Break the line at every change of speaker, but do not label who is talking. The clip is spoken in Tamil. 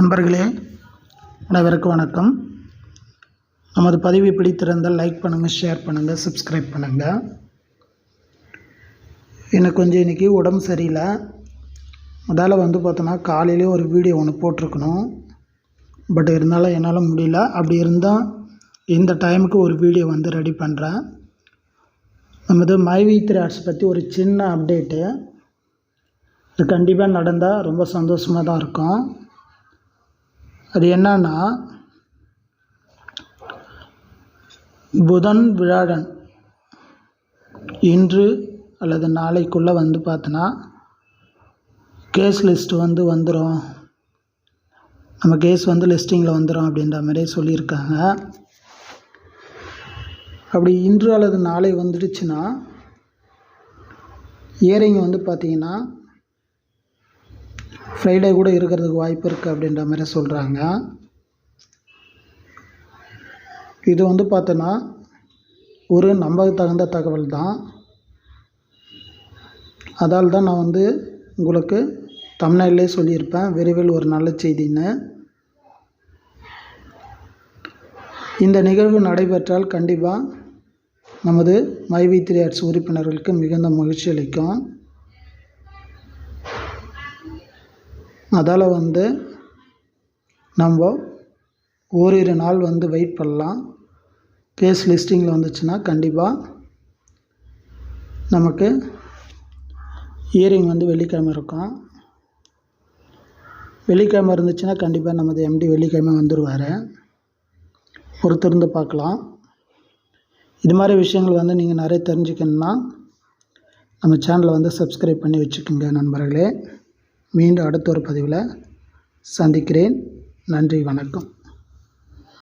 நண்பர்களே அனைவருக்கு வணக்கம். நமது பதிவை பிடித்திருந்தால் லைக் பண்ணுங்கள் ஷேர் பண்ணுங்கள் சப்ஸ்கிரைப் பண்ணுங்கள் எனக்கு கொஞ்சம் இன்றைக்கி உடம்பு சரியில்லை. அதால் வந்து பார்த்தோன்னா காலையிலே ஒரு வீடியோ ஒன்று போட்டிருக்கணும். பட் இருந்தாலும் என்னால் முடியல. அப்படி இருந்தால் இந்த டைமுக்கு ஒரு வீடியோ வந்து ரெடி பண்ணுறேன் நமது மைவி த்ரீ ஆர்ட்ஸ் பற்றி ஒரு சின்ன அப்டேட்டு இது கண்டிப்பாக நடந்தால் ரொம்ப சந்தோஷமாக தான் இருக்கும். அது என்னன்னா புதன் விழாடன் இன்று அல்லது நாளைக்குள்ளே வந்து பார்த்தோன்னா கேஸ் லிஸ்ட் வந்து வந்துடும் நம்ம கேஸ் வந்து லிஸ்டிங்கில் வந்துடும் அப்படின்ற மாதிரி சொல்லியிருக்காங்க. அப்படி இன்று அல்லது நாளை வந்துடுச்சுன்னா இயரிங் வந்து பார்த்திங்கன்னா ஃப்ரைடே கூட இருக்கிறதுக்கு வாய்ப்பு இருக்குது அப்படின்ற மாதிரி சொல்கிறாங்க இது வந்து பார்த்தோன்னா ஒரு நம்ப தகுந்த தகவல் தான் அதால் தான் நான் வந்து உங்களுக்கு தமிழ்நாட்டிலே சொல்லியிருப்பேன். விரைவில் ஒரு நல்ல செய்தின்னு. இந்த நிகழ்வு நடைபெற்றால் கண்டிப்பாக நமது மைவி த்ரீ ஆர்ட்ஸ் உறுப்பினர்களுக்கு மிகுந்த மகிழ்ச்சி அளிக்கும். அதால் வந்து நம்ம ஓரிரு நாள் வந்து வெயிட் பண்ணலாம். கேஸ் லிஸ்டிங்கில் வந்துச்சுன்னா கண்டிப்பாக நமக்கு இயரிங் வந்து வெள்ளிக்கிழமை இருக்கும். வெள்ளிக்கிழமை இருந்துச்சுன்னா கண்டிப்பாக நமது எம்டி வெள்ளிக்கிழமை வந்துடுவார் பொறுத்திருந்து பார்க்கலாம். இது மாதிரி விஷயங்கள் வந்து நீங்கள் நிறைய தெரிஞ்சுக்கணுன்னா நம்ம சேனலை வந்து சப்ஸ்கிரைப் பண்ணி வச்சுக்கோங்க நண்பர்களே. மீண்டும் அடுத்த ஒரு பதிவில் சந்திக்கிறேன். நன்றி வணக்கம்.